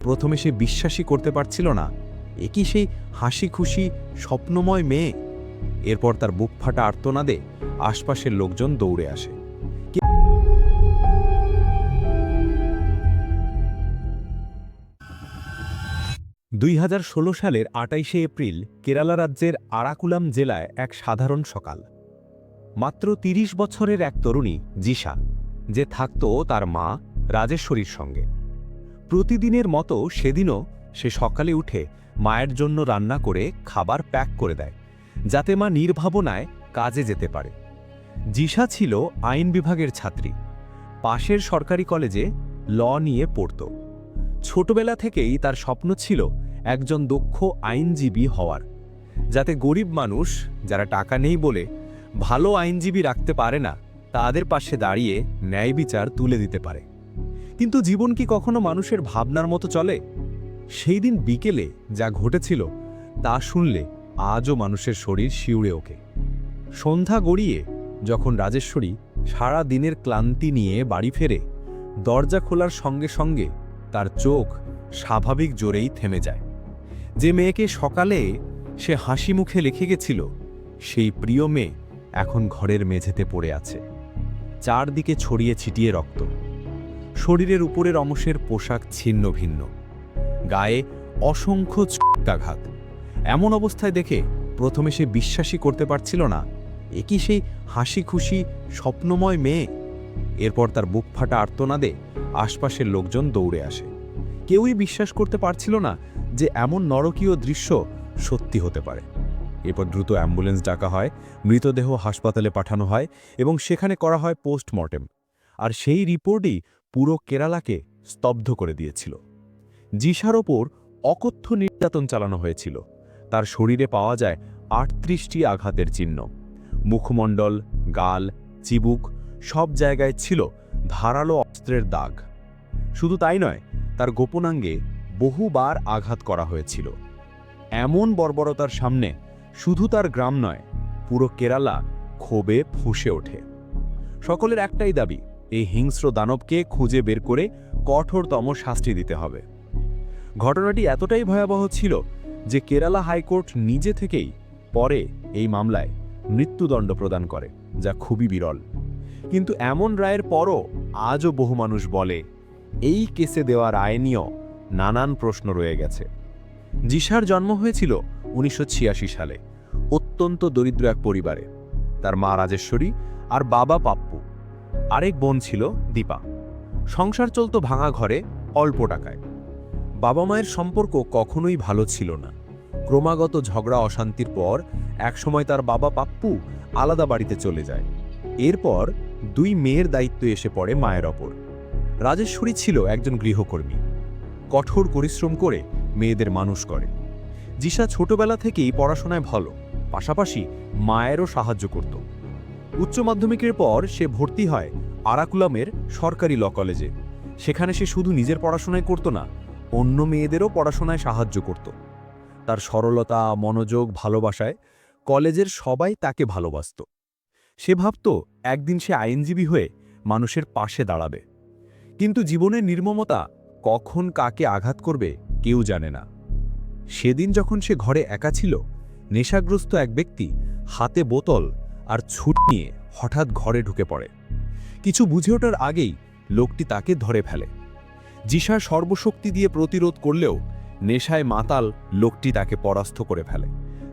প্রথমে সে বিশ্বাসই করতে পারছিল না। এ কি সেই হাসি খুশি স্বপ্নময় মেয়ে? এরপর তার বুক ফাটা আর্তনাদে আশপাশের লোকজন দৌড়ে আসে। দুই হাজার ষোলো সালের আটাইশে এপ্রিল কেরালা রাজ্যের আরাকুলাম জেলায় এক সাধারণ সকাল। মাত্র ৩০ বছরের এক তরুণী, জিশা, যে থাকত তার মা, রাজেশ্বরীর সঙ্গে। প্রতিদিনের মতো সেদিনও সে সকালে উঠে মায়ের জন্য রান্না করে খাবার প্যাক করে দেয়, যাতে মা নির্ভাবনায় কাজে যেতে পারে। জিশা ছিল আইন বিভাগের ছাত্রী। পাশের সরকারি কলেজে ল নিয়ে পড়ত। ছোটবেলা থেকেই তার স্বপ্ন ছিল একজন দক্ষ আইনজীবী হওয়ার, যাতে গরিব মানুষ যারা টাকা নেই বলে ভালো আইনজীবী রাখতে পারে না, তাদের পাশে দাঁড়িয়ে ন্যায় বিচার তুলে দিতে পারে। কিন্তু জীবন কি কখনো মানুষের ভাবনার মতো চলে? সেই দিন বিকেলে যা ঘটেছিল, তা শুনলে আজও মানুষের শরীর শিউড়ে ওকে সন্ধ্যা গড়িয়ে যখন রাজেশ্বরী সারা দিনের ক্লান্তি নিয়ে বাড়ি ফেরে, দরজা খোলার সঙ্গে সঙ্গে তার চোখ স্বাভাবিক জোরেই থেমে যায়। যে মেয়েকে সকালে সে হাসি মুখে লিখে গেছিল, সেই প্রিয় মেয়ে এখন ঘরের মেঝেতে পড়ে আছে। চারদিকে ছড়িয়ে ছিটিয়ে রক্ত। শরীরের উপরের অংশের পোশাক ছিন্ন ভিন্ন। গায়ে অসংখ্য আঘাত এমন অবস্থায় দেখে প্রথমে সে বিশ্বাসই করতে পারছিল না, এ কি সেই হাসি খুশি স্বপ্নময় মেয়ে? এরপর তার বুক ফাটা আর্তনাদে আশপাশের লোকজন দৌড়ে আসে। কেউই বিশ্বাস করতে পারছিল না যে এমন নরকীয় দৃশ্য সত্যি হতে পারে। এরপর দ্রুত অ্যাম্বুলেন্স ডাকা হয়, মৃতদেহ হাসপাতালে পাঠানো হয় এবং সেখানে করা হয় পোস্টমর্টেম। আর সেই রিপোর্টই পুরো কেরালাকে স্তব্ধ করে দিয়েছিল। জিসার ওপর অকথ্য নির্যাতন চালানো হয়েছিল। তার শরীরে পাওয়া যায় আটত্রিশটি আঘাতের চিহ্ন। মুখমণ্ডল, গাল, চিবুক সব জায়গায় ছিল ধারালো অস্ত্রের দাগ। শুধু তাই নয়, তার গোপনাঙ্গে বহুবার আঘাত করা হয়েছিল। এমন বর্বরতার সামনে শুধু তার গ্রাম নয়, পুরো কেরালা ক্ষোভে ফুঁসে ওঠে। সকলের একটাই দাবি এই হিংস্র দানবকে খুঁজে বের করে কঠোরতম শাস্তি দিতে হবে। ঘটনাটি এতটাই ভয়াবহ ছিল যে কেরালা হাইকোর্ট নিজে থেকেই পরে এই মামলায় মৃত্যুদণ্ড প্রদান করে, যা খুবই বিরল। কিন্তু এমন রায়ের পরও আজও বহু মানুষ বলে, এই কেসে দেওয়া রায় নিয়েও নানান প্রশ্ন রয়ে গেছে। জিসার জন্ম হয়েছিল উনিশশো ছিয়াশি সালে, অত্যন্ত দরিদ্র এক পরিবারে। তার মা রাজেশ্বরী আর বাবা পাপ্পু। আরেক বোন ছিল দীপা। সংসার চলত ভাঙা ঘরে, অল্প টাকায়। বাবা মায়ের সম্পর্ক কখনোই ভালো ছিল না। ক্রমাগত ঝগড়া, অশান্তির পর একসময় তার বাবা পাপ্পু আলাদা বাড়িতে চলে যায়। এরপর দুই মেয়ের দায়িত্ব এসে পড়ে মায়ের ওপর। রাজেশ্বরী ছিল একজন গৃহকর্মী। কঠোর পরিশ্রম করে মেয়েদের মানুষ করে। জিসা ছোটবেলা থেকেই পড়াশোনায় ভালো, পাশাপাশি মায়েরও সাহায্য করত। উচ্চ মাধ্যমিকের পর সে ভর্তি হয় আরাকুলামের সরকারি ল কলেজে। সেখানে সে শুধু নিজের পড়াশোনায় করত না, অন্য মেয়েদেরও পড়াশোনায় সাহায্য করত। তার সরলতা, মনোযোগ, ভালোবাসায় কলেজের সবাই তাকে ভালোবাসত। সে ভাবত একদিন সে আইনজীবী হয়ে মানুষের পাশে দাঁড়াবে। কিন্তু জীবনের নির্মমতা কখন কাকে আঘাত করবে কেউ জানে না। সেদিন যখন সে ঘরে একা ছিল, নেশাগ্রস্ত এক ব্যক্তি হাতে বোতল আর ছুট নিয়ে হঠাৎ ঘরে ঢুকে পড়ে। কিছু বুঝে ওঠার আগেই লোকটি তাকে ধরে ফেলে। জিসা সর্বশক্তি দিয়ে প্রতিরোধ করলেও নেশায় মাতাল লোকটি তাকে পরাস্ত করে ফেলে।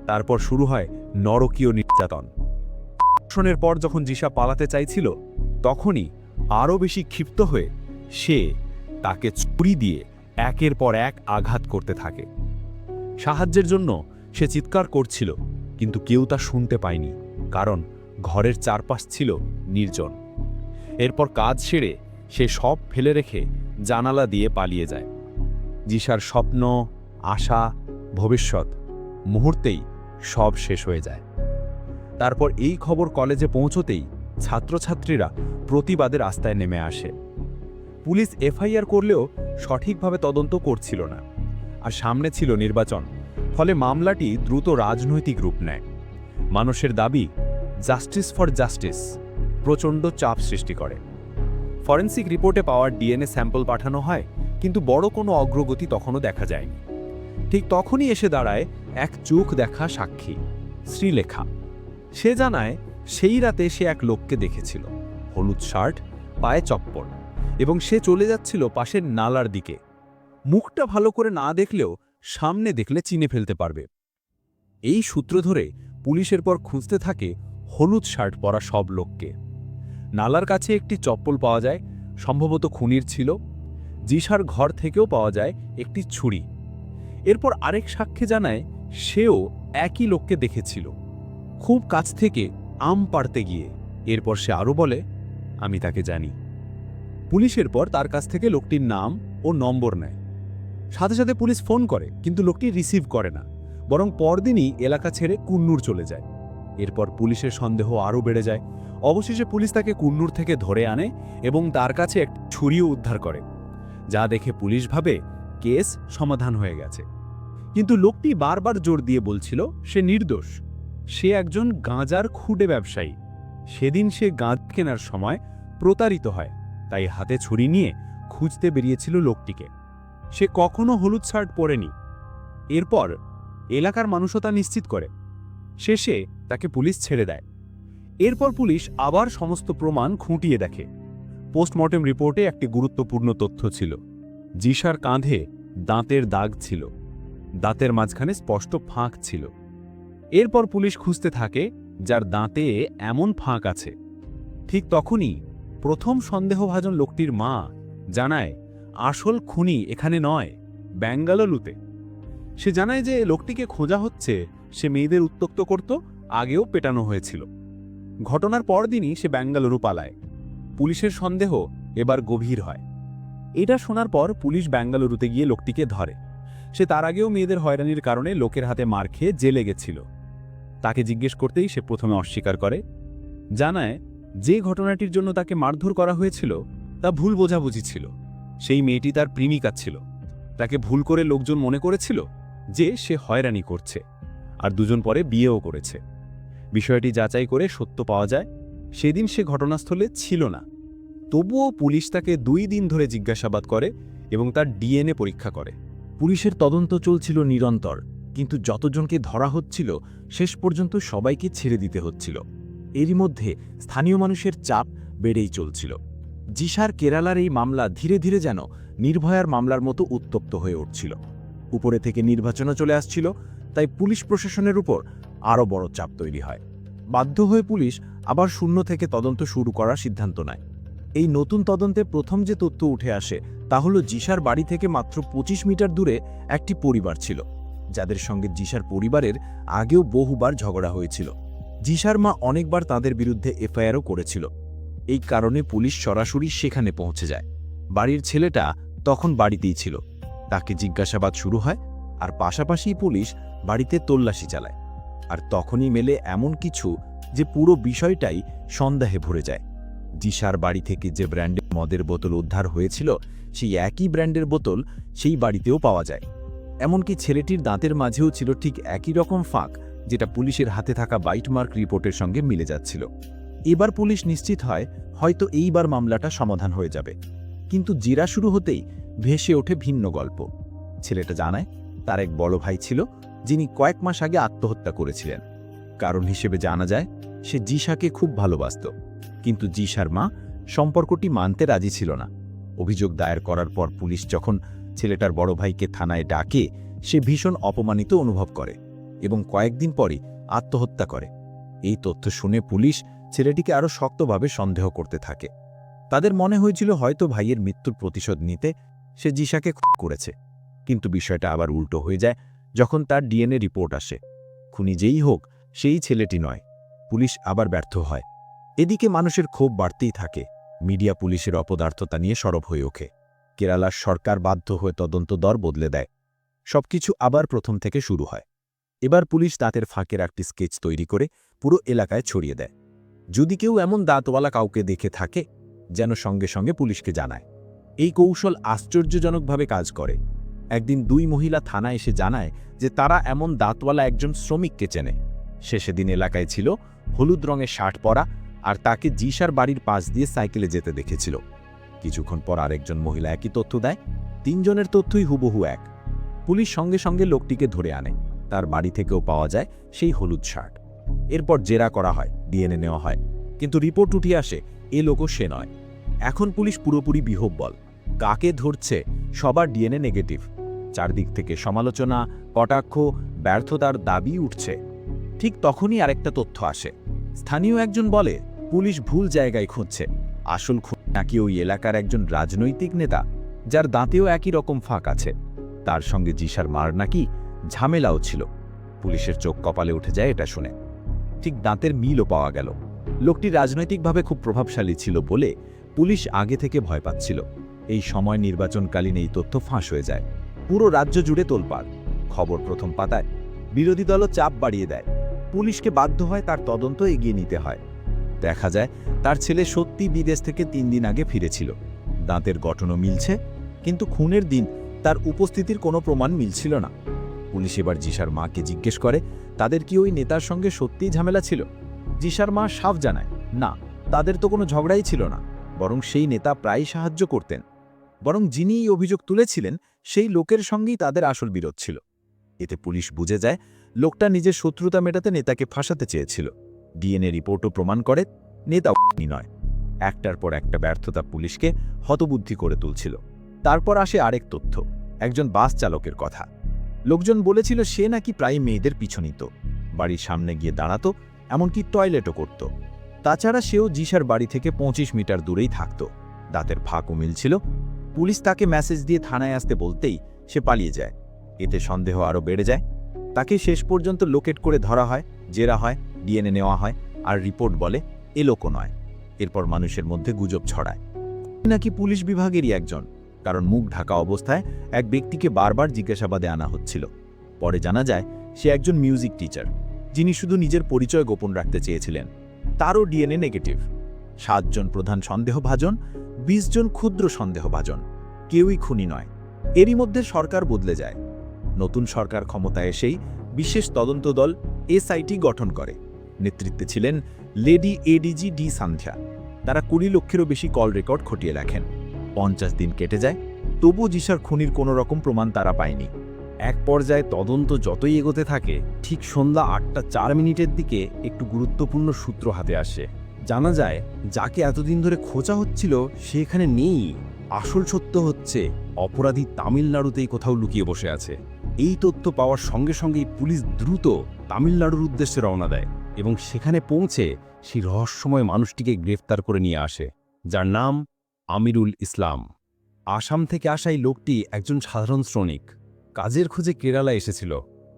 তারপর শুরু হয় নরকীয় নির্যাতন। ধর্ষণের পর যখন জিসা পালাতে চাইছিল, তখনই আরও বেশি ক্ষিপ্ত হয়ে সে তাকে ছুরি দিয়ে একের পর এক আঘাত করতে থাকে। সাহায্যের জন্য সে চিৎকার করছিল, কিন্তু কেউ তা শুনতে পায়নি, কারণ ঘরের চারপাশ ছিল নির্জন। এরপর কাজ সেরে সে সব ফেলে রেখে জানালা দিয়ে পালিয়ে যায়। জিসার স্বপ্ন, আশা, ভবিষ্যৎ মুহূর্তেই সব শেষ হয়ে যায়। তারপর এই খবর কলেজে পৌঁছতেই ছাত্রছাত্রীরা প্রতিবাদের রাস্তায় নেমে আসে। পুলিশ এফআইআর করলেও সঠিকভাবে তদন্ত করছিল না আর সামনে ছিল নির্বাচন, ফলে মামলাটি দ্রুত রাজনৈতিক রূপ নেয়। মানুষের দাবি জাস্টিস ফর জাস্টিস প্রচণ্ড চাপ সৃষ্টি করে। ফরেন্সিক রিপোর্টে পাওয়ার ডিএনএ স্যাম্পল পাঠানো হয়, কিন্তু বড় কোনো অগ্রগতি তখনও দেখা যায়নি। ঠিক তখনই এসে দাঁড়ায় এক চোখ দেখা সাক্ষী, শ্রীলেখা। সে জানায়, সেই রাতে সে এক লোককে দেখেছিল, হলুদ শার্ট, পায়ে চপ্পল, এবং সে চলে যাচ্ছিল পাশের নালার দিকে। মুখটা ভালো করে না দেখলেও সামনে দেখলে চিনে ফেলতে পারবে। এই সূত্র ধরে পুলিশের পর খুঁজতে থাকে হলুদ শার্ট পরা সব লোককে। নালার কাছে একটি চপ্পল পাওয়া যায়, সম্ভবত খুনির ছিল। জিসার ঘর থেকেও পাওয়া যায় একটি ছুরি। এরপর আরেক সাক্ষ্যে জানায়, সেও একই লোককে দেখেছিল। খুব কাছ থেকে আম পাড়তে গিয়ে। এরপর সে আরও বলে, আমি তাকে জানি। পুলিশের পর তার কাছ থেকে লোকটির নাম ও নম্বর নেয়। সাথে সাথে পুলিশ ফোন করে, কিন্তু লোকটি রিসিভ করে না। বরং পরদিনই এলাকা ছেড়ে কুন্নুর চলে যায়। এরপর পুলিশের সন্দেহ আরও বেড়ে যায়। অবশেষে পুলিশ তাকে কুন্নুর থেকে ধরে আনে এবং তার কাছে এক ছুরিও উদ্ধার করে, যা দেখে পুলিশ ভাবে কেস সমাধান হয়ে গেছে। কিন্তু লোকটি বারবার জোর দিয়ে বলছিল, সে নির্দোষ। সে একজন গাঁজার খুঁড়ে ব্যবসায়ী। সেদিন সে গাঁজ কেনার সময় প্রতারিত হয়, তাই হাতে ছুরি নিয়ে খুঁজতে বেরিয়েছিল লোকটিকে। সে কখনো হলুদ শার্ট পরেনি। এরপর এলাকার মানুষও তা নিশ্চিত করে। শেষে তাকে পুলিশ ছেড়ে দেয়। এরপর পুলিশ আবার সমস্ত প্রমাণ খুঁটিয়ে দেখে। পোস্টমর্টেম রিপোর্টে একটি গুরুত্বপূর্ণ তথ্য ছিল। জিসার কাঁধে দাঁতের দাগ ছিল। দাঁতের মাঝখানে স্পষ্ট ফাঁক ছিল। এরপর পুলিশ খুঁজতে থাকে, যার দাঁতে এমন ফাঁক আছে। ঠিক তখনই প্রথম সন্দেহভাজন লোকটির মা জানায়, আসল খুনি এখানে নয়, ব্যাঙ্গালুরুতে। সে জানায় যে লোকটিকে খোঁজা হচ্ছে, সে মেয়েদের উত্তক্ত করত আগেও পেটানো হয়েছিল। ঘটনার পরদিনই সে ব্যাঙ্গালুরু পালায়। পুলিশের সন্দেহ এবার গভীর হয়। এটা শোনার পর পুলিশ ব্যাঙ্গালুরুতে গিয়ে লোকটিকে ধরে। সে তার আগেও মেয়েদের হয়রানির কারণে লোকের হাতে মার খেয়ে জেলে গেছিল। তাকে জিজ্ঞেস করতেই সে প্রথমে অস্বীকার করে, জানায় যে ঘটনাটির জন্য তাকে মারধর করা হয়েছিল তা ভুল বোঝাবুঝি ছিল। সেই মেয়েটি তার প্রেমিকা ছিল। তাকে ভুল করে লোকজন মনে করেছিল যে সে হয়রানি করছে। আর দুজন পরে বিয়েও করেছে। বিষয়টি যাচাই করে সত্য পাওয়া যায়, সেদিন সে ঘটনাস্থলে ছিল না। তবুও পুলিশ তাকে দুই দিন ধরে জিজ্ঞাসাবাদ করে এবং তার ডিএনএ পরীক্ষা করে। পুলিশের তদন্ত চলছিল নিরন্তর, কিন্তু যতজনকে ধরা হচ্ছিল, শেষ পর্যন্ত সবাইকে ছেড়ে দিতে হচ্ছিল। এরই মধ্যে স্থানীয় মানুষের চাপ বেড়েই চলছিল। জিসার কেরালার এই মামলা ধীরে ধীরে যেন নির্ভয়ার মামলার মতো উত্তপ্ত হয়ে উঠছিল। উপরে থেকে নির্বাচনও চলে আসছিল, তাই পুলিশ প্রশাসনের উপর আরও বড় চাপ তৈরি হয়। বাধ্য হয়ে পুলিশ আবার শূন্য থেকে তদন্ত শুরু করার সিদ্ধান্ত নেয়। এই নতুন তদন্তে প্রথম যে তথ্য উঠে আসে, তা হল জিসার বাড়ি থেকে মাত্র ২৫ মিটার দূরে একটি পরিবার ছিল, যাদের সঙ্গে জিসার পরিবারের আগেও বহুবার ঝগড়া হয়েছিল। জিসার মা অনেকবার তাদের বিরুদ্ধে এফআইআরও করেছিল। এই কারণে পুলিশ সরাসরি সেখানে পৌঁছে যায়। বাড়ির ছেলেটা তখন বাড়িতেই ছিল। তাকে জিজ্ঞাসাবাদ শুরু হয় আর পাশাপাশি পুলিশ বাড়িতে তল্লাশি চালায়। আর তখনই মেলে এমন কিছু যে পুরো বিষয়টাই সন্দেহে ভরে যায়। জিসার বাড়ি থেকে যে ব্র্যান্ডের মদের বোতল উদ্ধার হয়েছিল, সেই একই ব্র্যান্ডের বোতল সেই বাড়িতেও পাওয়া যায়। এমনকি ছেলেটির দাঁতের মাঝেও ছিল ঠিক একই রকম ফাঁক, যেটা পুলিশের হাতে থাকা বাইটমার্ক রিপোর্টের সঙ্গে মিলে যাচ্ছিল। এবার পুলিশ নিশ্চিত হয়, হয়তো এইবার মামলাটা সমাধান হয়ে যাবে। কিন্তু জিরা শুরু হতেই ভেসে ওঠে ভিন্ন গল্প। ছেলেটা জানায়, তার এক বড় ভাই ছিল যিনি কয়েক মাস আগে আত্মহত্যা করেছিলেন। কারণ হিসেবে জানা যায়, সে জিসাকে খুব ভালোবাসত। কিন্তু জিসার মা সম্পর্কটি মানতে রাজি ছিল না। অভিযোগ দায়ের করার পর পুলিশ যখন ছেলেটার বড় ভাইকে থানায় ডাকে, সে ভীষণ অপমানিত অনুভব করে এবং কয়েকদিন পরই আত্মহত্যা করে। এই তথ্য শুনে পুলিশ ছেলেটিকে আরও শক্তভাবে সন্দেহ করতে থাকে। তাদের মনে হয়েছিল হয়তো ভাইয়ের মৃত্যুর প্রতিশোধ নিতে সে জিসাকে করেছে। কিন্তু বিষয়টা আবার উল্টো হয়ে যায় যখন তার ডিএনএ রিপোর্ট আসে। খুনি যেই হোক, সেই ছেলেটি নয়। পুলিশ আবার ব্যর্থ হয়। এদিকে মানুষের ক্ষোভ বাড়তেই থাকে। মিডিয়া পুলিশের অপদার্থতা নিয়ে সরব হয়ে ওঠে। কেরালার সরকার বাধ্য হয়ে তদন্ত দর বদলে দেয়। সবকিছু আবার প্রথম থেকে শুরু হয়। এবার পুলিশ দাঁতের ফাঁকের একটি স্কেচ তৈরি করে পুরো এলাকায় ছড়িয়ে দেয়। যদি কেউ এমন দাঁতওয়ালা কাউকে দেখে থাকে, যেন সঙ্গে সঙ্গে পুলিশকে জানায়। এই কৌশল আশ্চর্যজনকভাবে কাজ করে। একদিন দুই মহিলা থানা এসে জানায় যে তারা এমন দাঁতওয়ালা একজন শ্রমিককে চেনে। সে সেদিন এলাকায় ছিল, হলুদ রঙের শার্ট পরা আর তাকে জিসার বাড়ির পাশ দিয়ে সাইকেলে যেতে দেখেছিল। কিছুক্ষণ পর আরেকজন মহিলা একই তথ্য দেয়, তিনজনের তথ্যই হুবহু এক। পুলিশ সঙ্গে সঙ্গে লোকটিকে ধরে আনে। তার বাড়ি থেকেও পাওয়া যায় সেই হলুদ শার্ট। এরপর জেরা করা হয়, ডিএনএ নেওয়া হয়। কিন্তু রিপোর্ট উঠে আসে, এ লোকও সে নয়। এখন পুলিশ পুরোপুরি বিহব্বল কাকে ধরছে সবার ডিএনএ নেগেটিভ। চারদিক থেকে সমালোচনা, কটাক্ষ, ব্যর্থতার দাবি উঠছে। ঠিক তখনই আরেকটা তথ্য আসে। স্থানীয় একজন বলে, পুলিশ ভুল জায়গায় খুঁজছে। আসল খুন নাকি ওই এলাকার একজন রাজনৈতিক নেতা, যার দাঁতেও একই রকম ফাঁক আছে। তার সঙ্গে জিসার মার নাকি ঝামেলাও ছিল। পুলিশের চোখ কপালে উঠে যায় এটা শুনে। ঠিক দাঁতের মিলও পাওয়া গেল। লোকটি রাজনৈতিকভাবে খুব প্রভাবশালী ছিল বলে পুলিশ আগে থেকে ভয় পাচ্ছিল। এই সময় নির্বাচনকালীন এই তথ্য ফাঁস হয়ে যায়। পুরো রাজ্য জুড়ে তোলপাড়। খবর প্রথম পাতায়। বিরোধী দলও চাপ বাড়িয়ে দেয়। পুলিশকে বাধ্য হয় তার তদন্ত এগিয়ে নিতে হয়। দেখা যায়, তার ছেলে সত্যি বিদেশ থেকে তিন দিন আগে ফিরেছিল। দাঁতের গঠনও মিলছে, কিন্তু খুনের দিন তার উপস্থিতির কোনো প্রমাণ মিলছিল না। পুলিশ এবার জিসার মাকে জিজ্ঞেস করে, তাদের কি ওই নেতার সঙ্গে সত্যিই ঝামেলা ছিল? জিসার মা সাফ জানায়, না, তাদের তো কোনো ঝগড়াই ছিল না। বরং সেই নেতা প্রায় সাহায্য করতেন। বরং যিনি এই অভিযোগ তুলেছিলেন, সেই লোকের সঙ্গেই তাদের আসল বিরোধ ছিল। এতে পুলিশ বুঝে যায়, লোকটা নিজের শত্রুতা মেটাতে নেতাকে ফাঁসাতে চেয়েছিল। ডিএনএ রিপোর্টও প্রমাণ করে নেতা নয়। একটার পর একটা ব্যর্থতা পুলিশকে হতবুদ্ধি করে তুলছিল। তারপর আসে আরেক তথ্য, একজন বাস চালকের কথা। লোকজন বলেছিল, সে নাকি প্রায় মেয়েদের পিছু নিত। বাড়ির সামনে গিয়ে দাঁড়াতো, এমনকি টয়লেটও করত। তাছাড়া সেও জিসার বাড়ি থেকে পঁচিশ মিটার দূরেই থাকত। দাঁতের ফাঁকও মিলছিল পুলিশ তাকে মেসেজ দিয়ে থানায় আসতে বলতেই সে পালিয়ে যায়। এতে সন্দেহ আরও বেড়ে যায়। তাকে শেষ পর্যন্ত লোকেট করে ধরা হয়, জেরা হয় ডিএনএ নেওয়া হয় আর রিপোর্ট বলে এ লোকও নয়। এরপর মানুষের মধ্যে গুজব ছড়ায়। নাকি পুলিশ বিভাগেরই একজন, কারণ মুখ ঢাকা অবস্থায় এক ব্যক্তিকে বারবার জিজ্ঞাসাবাদে আনা হচ্ছিল। পরে জানা যায়, সে একজন মিউজিক টিচার যিনি শুধু নিজের পরিচয় গোপন রাখতে চেয়েছিলেন। তারও ডিএনএ নেগেটিভ সাতজন প্রধান সন্দেহভাজন বিশ জন ক্ষুদ্র সন্দেহভাজন, কেউই খুনি নয়। এরই মধ্যে সরকার বদলে যায়। নতুন সরকার ক্ষমতায় এসেই বিশেষ তদন্ত দল এসআইটি গঠন করে। নেতৃত্বে ছিলেন লেডি এডিজি ডি সান্ধ্যা। তারা কুড়ি লক্ষেরও বেশি কল রেকর্ড খটিয়ে রাখেন। পঞ্চাশ দিন কেটে যায় তবু জিসার খুনির কোনো রকম প্রমাণ তারা পায়নি। এক পর্যায়ে তদন্ত যতই এগোতে থাকে, ঠিক সন্ধ্যা আটটা চার মিনিটের দিকে একটু গুরুত্বপূর্ণ সূত্র হাতে আসে। জানা যায়, যাকে এতদিন ধরে খোঁজা হচ্ছিল, সে এখানে নেই। আসল সত্য হচ্ছে, অপরাধী তামিলনাড়ুতেই কোথাও লুকিয়ে বসে আছে। এই তথ্য পাওয়ার সঙ্গে সঙ্গেই পুলিশ দ্রুত তামিলনাড়ুর উদ্দেশ্যে রওনা দেয় এবং সেখানে পৌঁছে সেই রহস্যময় মানুষটিকে গ্রেফতার করে নিয়ে আসে, যার নাম আমিরুল ইসলাম। আসাম থেকে আসা এই লোকটি একজন সাধারণ শ্রমিক। কাজের খোঁজে কেরালা এসেছিল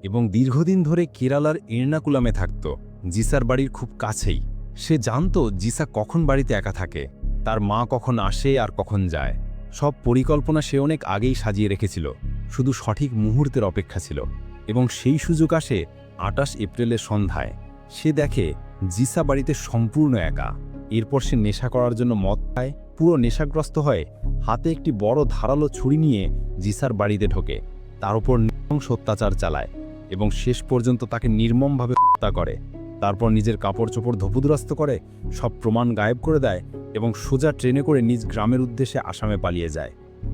এবং দীর্ঘদিন ধরে কেরালার এর্নাকুলামে থাকত, জিসার বাড়ির খুব কাছেই। সে জানত জিসা কখন বাড়িতে একা থাকে, তার মা কখন আসে আর কখন যায়। সব পরিকল্পনা সে অনেক আগেই সাজিয়ে রেখেছিল, শুধু সঠিক মুহূর্তের অপেক্ষা ছিল। এবং সেই সুযোগ আসে আটাশ এপ্রিলের সন্ধ্যায়। সে দেখে জিসা বাড়িতে সম্পূর্ণ একা। এরপর সে নেশা করার জন্য মদ খায়, পুরো নেশাগ্রস্ত হয়ে, হাতে একটি বড় ধারালো ছুরি নিয়ে জিসার বাড়িতে ঢোকে, তার উপর নৃশংস অত্যাচার চালায় এবং শেষ পর্যন্ত তাকে নির্মমভাবে হত্যা করে। তারপর নিজের কাপড় চোপড় ধপুদুরাস্ত করে সব প্রমাণ গায়েব করে দেয় এবং সোজা ট্রেনে করে নিজ গ্রামের উদ্দেশ্যে আসামে পালিয়ে যায়।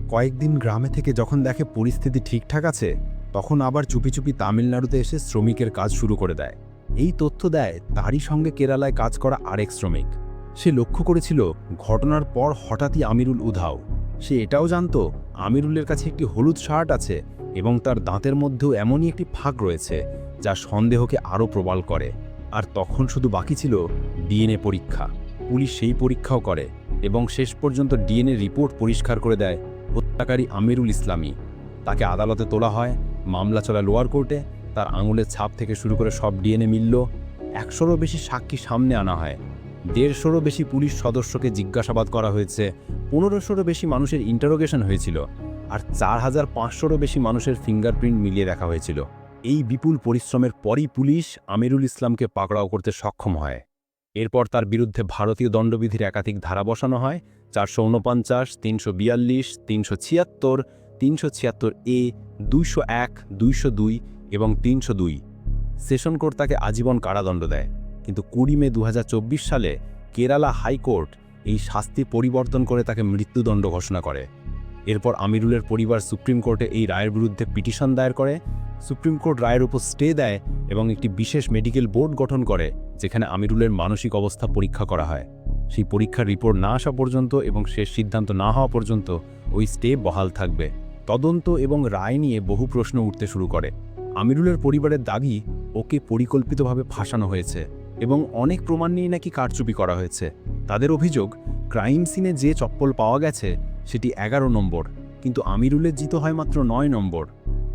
কয়েকদিন গ্রামে থেকে যখন দেখে পরিস্থিতি ঠিকঠাক আছে, তখন আবার চুপি চুপি তামিলনাড়ুতে এসে শ্রমিকের কাজ শুরু করে দেয়। এই তথ্য দেয়, তারই সঙ্গে কেরালায় কাজ করা আরেক শ্রমিক। সে লক্ষ্য করেছিল, ঘটনার পর হঠাৎই আমিরুল উধাও। সে এটাও জানত, আমিরুলের কাছে একটি হলুদ শার্ট আছে এবং তার দাঁতের মধ্যেও এমনই একটি ফাঁক রয়েছে, যা সন্দেহকে আরও প্রবল করে। আর তখন শুধু বাকি ছিল ডিএনএ পরীক্ষা। পুলিশ সেই পরীক্ষাও করে এবং শেষ পর্যন্ত ডিএনএ রিপোর্ট পরিষ্কার করে দেয় হত্যাকারী আমিরুল ইসলামী। তাকে আদালতে তোলা হয়, মামলা চলা লোয়ার কোর্টে, তার আঙুলের ছাপ থেকে শুরু করে সব ডিএনএ মিলল। একশোরও বেশি সাক্ষী সামনে আনা হয়। দেড়শোরও বেশি পুলিশ সদস্যকে জিজ্ঞাসাবাদ করা হয়েছে। পনেরোশোরও বেশি মানুষের ইন্টারোগেশন হয়েছিল। আর চার হাজার পাঁচশোরও বেশি মানুষের ফিঙ্গারপ্রিন্ট মিলিয়ে দেখা হয়েছিল। এই বিপুল পরিশ্রমের পরই পুলিশ আমিরুল ইসলামকে পাকড়াও করতে সক্ষম হয়। এরপর তার বিরুদ্ধে ভারতীয় দণ্ডবিধির একাধিক ধারা বসানো হয়। চারশো উনপঞ্চাশ তিনশো বিয়াল্লিশ, তিনশো ছিয়াত্তর তিনশো ছিয়াত্তর এ, দুইশো এক, দুইশো দুই এবং তিনশো দুই। সেশন কোর্ট তাকে আজীবন কারাদণ্ড দেয়। কিন্তু কুড়ি মে দু হাজার চব্বিশ সালে কেরালা হাইকোর্ট এই শাস্তি পরিবর্তন করে তাকে মৃত্যুদণ্ড ঘোষণা করে। এরপর আমিরুলের পরিবার সুপ্রিম কোর্টে এই রায়ের বিরুদ্ধে পিটিশন দায়ের করে সুপ্রিম কোর্ট রায়ের উপর স্টে দেয় এবং একটি বিশেষ মেডিকেল বোর্ড গঠন করে, যেখানে আমিরুলের মানসিক অবস্থা পরীক্ষা করা হয়। সেই পরীক্ষার রিপোর্ট না আসা পর্যন্ত এবং শেষ সিদ্ধান্ত না হওয়া পর্যন্ত ওই স্টে বহাল থাকবে। তদন্ত এবং রায় নিয়ে বহু প্রশ্ন উঠতে শুরু করে। আমিরুলের পরিবারের দাবি ওকে পরিকল্পিতভাবে ফাঁসানো হয়েছে এবং অনেক প্রমাণ নিয়ে নাকি কারচুপি করা হয়েছে। তাদের অভিযোগ, ক্রাইম সিনে যে চপ্পল পাওয়া গেছে, সেটি এগারো নম্বর, কিন্তু আমিরুলের জিত হয় মাত্র নয় নম্বর।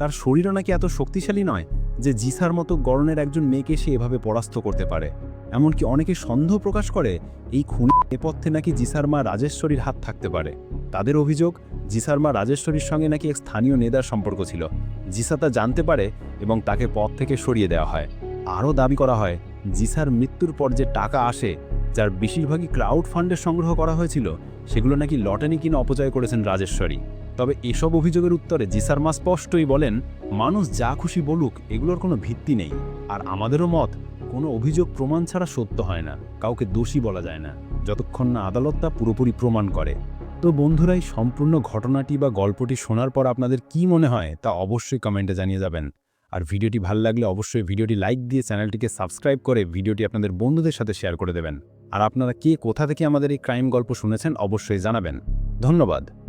তার শরীরও নাকি এত শক্তিশালী নয় যে জিসার মতো গড়নের একজন মেয়েকে সে এভাবে পরাস্ত করতে পারে। এমনকি অনেকে সন্দেহ প্রকাশ করে, এই খুনি নেপথ্যে নাকি জিসার মা রাজেশ্বরীর হাত থাকতে পারে। তাদের অভিযোগ, জিসার মা রাজেশ্বরীর সঙ্গে নাকি এক স্থানীয় নেতার সম্পর্ক ছিল। জিসা তা জানতে পারে এবং তাকে পথ থেকে সরিয়ে দেওয়া হয়। আরও দাবি করা হয়, জিসার মৃত্যুর পর যে টাকা আসে, যার বেশিরভাগই ক্রাউড ফান্ডের সংগ্রহ করা হয়েছিল, সেগুলো নাকি লটারি কিনে অপচয় করেছেন রাজেশ্বরী। তবে এসব অভিযোগের উত্তরে জিসার মা স্পষ্টই বলেন, মানুষ যা খুশি বলুক, এগুলোর কোনো ভিত্তি নেই। আর আমাদেরও মত, কোনো অভিযোগ প্রমাণ ছাড়া সত্য হয় না, কাউকে দোষী বলা যায় না, যতক্ষণ না আদালত তা পুরোপুরি প্রমাণ করে। তো বন্ধুরা এই সম্পূর্ণ ঘটনাটি বা গল্পটি শোনার পর আপনাদের কি মনে হয়, তা অবশ্যই কমেন্টে জানিয়ে যাবেন। আর ভিডিওটি ভালো লাগলে অবশ্যই ভিডিওটি লাইক দিয়ে চ্যানেলটিকে সাবস্ক্রাইব করে ভিডিওটি আপনাদের বন্ধুদের সাথে শেয়ার করে দেবেন। আর আপনারা কে, কোথা থেকে আমাদের এই ক্রাইম গল্প শুনেছেন, অবশ্যই জানাবেন। ধন্যবাদ।